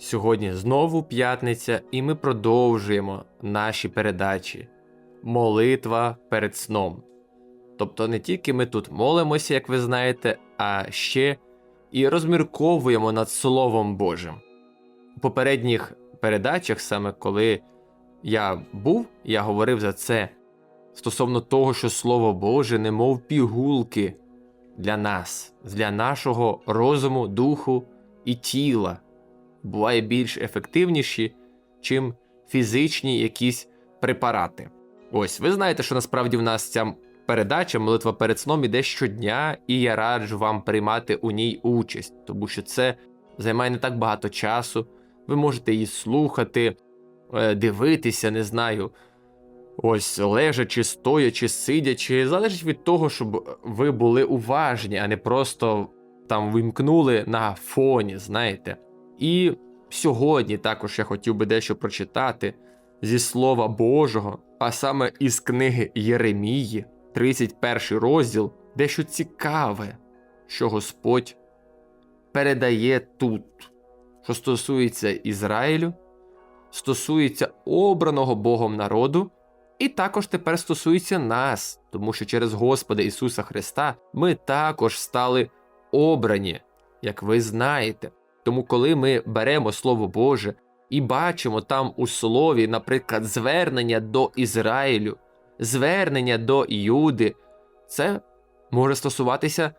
Сьогодні знову п'ятниця, і ми продовжуємо наші передачі Молитва перед сном. Тобто не тільки ми тут молимося, як ви знаєте, а ще і розмірковуємо над Словом Божим. У попередніх передачах, саме коли я був, я говорив за це стосовно того, що Слово Боже, немов пігулки для нас, для нашого розуму, духу і тіла буває більш ефективніші, чим фізичні якісь препарати. Ось, ви знаєте, що насправді в нас ця передача, молитва перед сном іде щодня, і я раджу вам приймати у ній участь, тому що це займає не так багато часу. Ви можете її слухати, е, дивитися, не знаю. Ось лежачи, стоячи, сидячи, залежить від того, щоб ви були уважні, а не просто там вимкнули на фоні, знаєте. І сьогодні також я хотів би дещо прочитати зі Слова Божого, а саме із книги Єремії, 31 розділ, дещо цікаве, що Господь передає тут, що стосується Ізраїлю, стосується обраного Богом народу, і також тепер стосується нас, тому що через Господа Ісуса Христа ми також стали обрані, як ви знаєте. Тому, коли ми беремо Слово Боже і бачимо там у слові, наприклад, звернення до Ізраїлю, звернення до Юди, це може стосуватися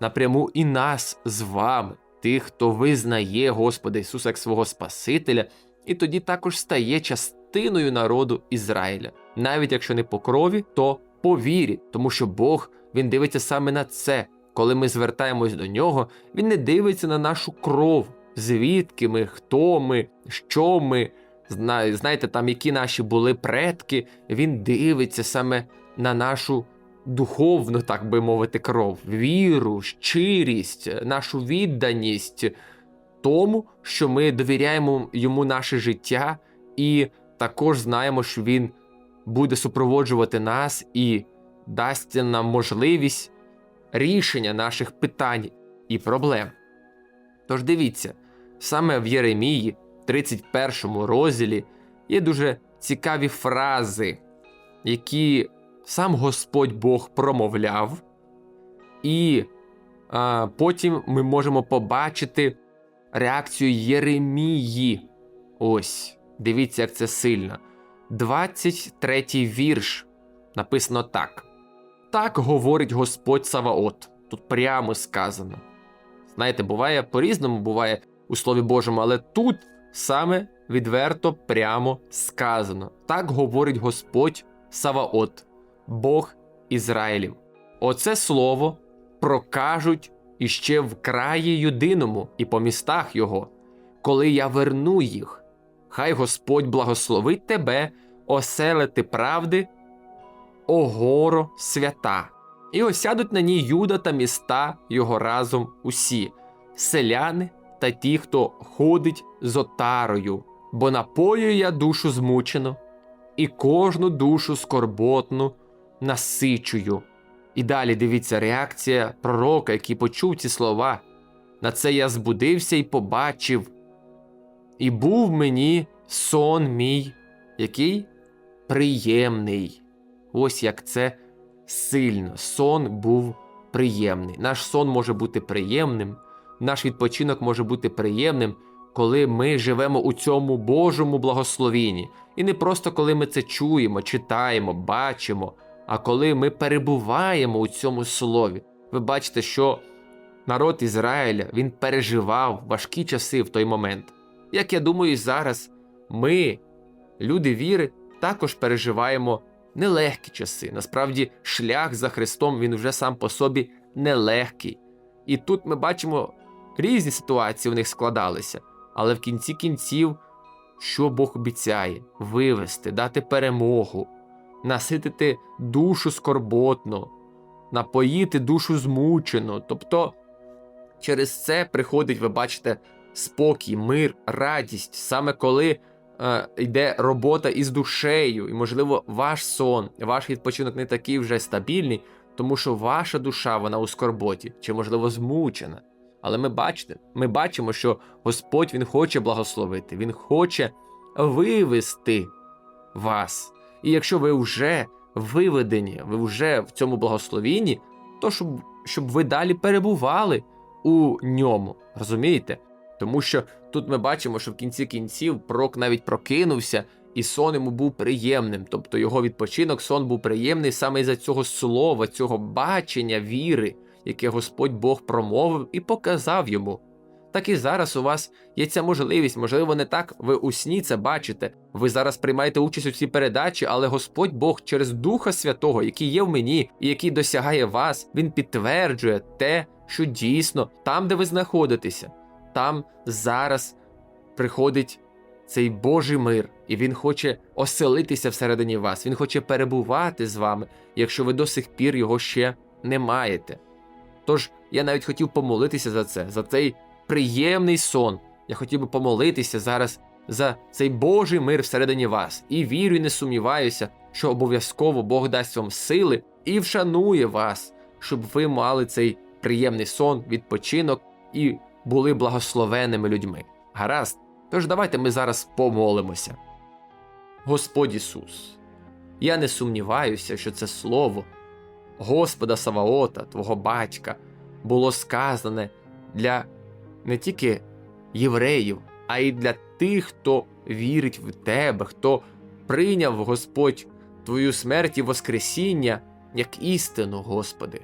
напряму і нас з вами, тих, хто визнає Господа Ісуса як свого Спасителя, і тоді також стає частиною народу Ізраїля, навіть якщо не по крові, то по вірі, тому що Бог він дивиться саме на це. Коли ми звертаємось до нього, він не дивиться на нашу кров, звідки ми, хто ми, що ми, зна- знаєте, там які наші були предки. Він дивиться саме на нашу духовну, так би мовити, кров, віру, щирість, нашу відданість тому, що ми довіряємо йому наше життя, і також знаємо, що він буде супроводжувати нас і дасть нам можливість рішення наших питань і проблем. Тож дивіться, саме в Єремії, 31 розділі, є дуже цікаві фрази, які сам Господь Бог промовляв, і а, потім ми можемо побачити реакцію Єремії. Ось, дивіться, як це сильно. 23 вірш написано так. Так говорить Господь Саваот. Тут прямо сказано. Знаєте, буває по-різному, буває у Слові Божому, але тут саме відверто прямо сказано. Так говорить Господь Саваот, Бог Ізраїлів. Оце слово прокажуть іще в краї юдиному і по містах його, коли я верну їх. Хай Господь благословить тебе, оселити правди о горо свята, і осядуть на ній Юда та міста його разом усі, селяни та ті, хто ходить з отарою, бо напоюю я душу змучену, і кожну душу скорботну насичую. І далі дивіться реакція пророка, який почув ці слова. На це я збудився і побачив. І був мені сон мій, який приємний. Ось як це сильно. Сон був приємний. Наш сон може бути приємним, наш відпочинок може бути приємним, коли ми живемо у цьому Божому благословінні. І не просто коли ми це чуємо, читаємо, бачимо, а коли ми перебуваємо у цьому слові. Ви бачите, що народ Ізраїля він переживав важкі часи в той момент. Як я думаю, і зараз ми, люди віри, також переживаємо нелегкі часи. Насправді, шлях за Христом він вже сам по собі нелегкий. І тут ми бачимо різні ситуації в них складалися, але в кінці кінців, що Бог обіцяє вивести, дати перемогу, наситити душу скорботну, напоїти душу змучену. Тобто через це приходить, ви бачите, спокій, мир, радість, саме коли е, йде робота із душею, і, можливо, ваш сон, ваш відпочинок не такий вже стабільний, тому що ваша душа вона у скорботі, чи, можливо, змучена. Але ми бачите, ми бачимо, що Господь Він хоче благословити, Він хоче вивести вас. І якщо ви вже виведені, ви вже в цьому благословінні, то щоб, щоб ви далі перебували у ньому. Розумієте? Тому що тут ми бачимо, що в кінці кінців пророк навіть прокинувся, і сон йому був приємним. Тобто його відпочинок, сон був приємний саме із-за цього слова, цього бачення віри, яке Господь Бог промовив і показав йому. Так і зараз у вас є ця можливість, можливо, не так ви у сні це бачите. Ви зараз приймаєте участь у цій передачі, але Господь Бог через Духа Святого, який є в мені і який досягає вас, він підтверджує те, що дійсно там, де ви знаходитеся, там зараз приходить цей Божий мир, і він хоче оселитися всередині вас. Він хоче перебувати з вами, якщо ви до сих пір його ще не маєте. Тож я навіть хотів помолитися за це, за цей приємний сон. Я хотів би помолитися зараз за цей Божий мир всередині вас. І вірю, і не сумніваюся, що обов'язково Бог дасть вам сили і вшанує вас, щоб ви мали цей приємний сон, відпочинок і були благословенними людьми. Гаразд. Тож давайте ми зараз помолимося. Господь Ісус, я не сумніваюся, що це слово Господа Саваота, Твого батька, було сказане для не тільки євреїв, а й для тих, хто вірить в Тебе, хто прийняв Господь Твою смерть і Воскресіння як істину, Господи.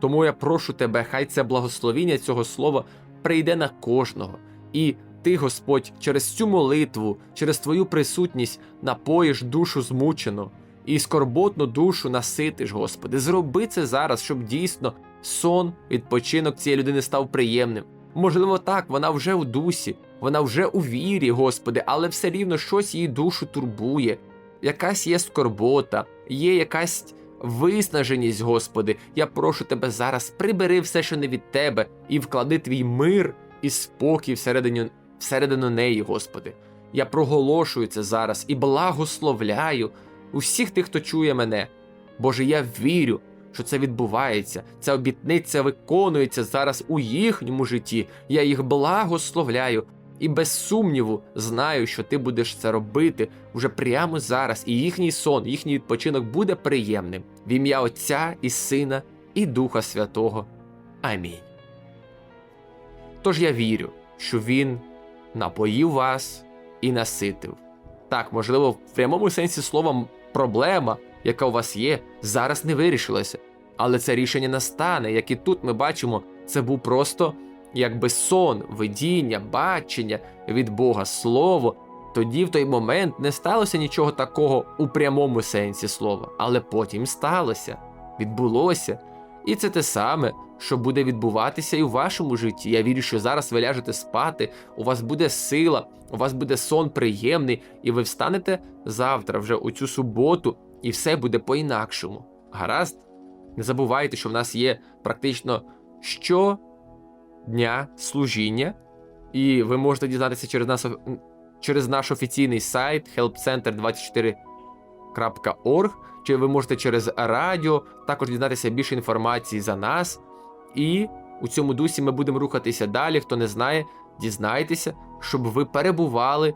Тому я прошу Тебе, хай це благословіння цього слова прийде на кожного. І Ти, Господь, через цю молитву, через Твою присутність напоїш душу змучену і скорботну душу наситиш, Господи. Зроби це зараз, щоб дійсно сон, відпочинок цієї людини став приємним. Можливо, так, вона вже у дусі, вона вже у вірі, Господи, але все рівно щось її душу турбує. Якась є скорбота, є якась виснаженість, Господи. Я прошу Тебе зараз, прибери все, що не від Тебе, і вклади твій мир і спокій всередину, всередину неї, Господи. Я проголошую це зараз і благословляю усіх тих, хто чує мене. Боже, я вірю, що це відбувається, ця обітниця виконується зараз у їхньому житті. Я їх благословляю і без сумніву знаю, що ти будеш це робити вже прямо зараз, і їхній сон, їхній відпочинок буде приємним в ім'я Отця і Сина і Духа Святого. Амінь. Тож я вірю, що Він напоїв вас і наситив. Так, можливо, в прямому сенсі слова проблема, яка у вас є, зараз не вирішилася. Але це рішення настане, як і тут ми бачимо, це був просто якби сон, видіння, бачення від Бога, слово. Тоді в той момент не сталося нічого такого у прямому сенсі слова, але потім сталося, відбулося. І це те саме, що буде відбуватися і у вашому житті. Я вірю, що зараз ви ляжете спати, у вас буде сила, у вас буде сон приємний, і ви встанете завтра, вже у цю суботу, і все буде по-інакшому. Гаразд? Не забувайте, що в нас є практично щодня служіння, і ви можете дізнатися через нас через наш офіційний сайт helpcenter24.org, чи ви можете через радіо також дізнатися більше інформації за нас. І у цьому дусі ми будемо рухатися далі. Хто не знає, дізнайтеся, щоб ви перебували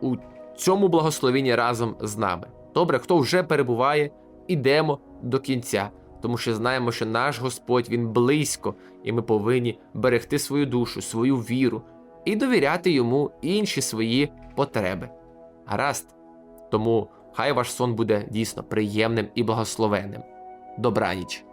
у цьому благословенні разом з нами. Добре, хто вже перебуває, ідемо до кінця, тому що знаємо, що наш Господь Він близько, і ми повинні берегти свою душу, свою віру і довіряти йому інші свої потреби. Гаразд. Тому хай ваш сон буде дійсно приємним і благословенним. Добраніч!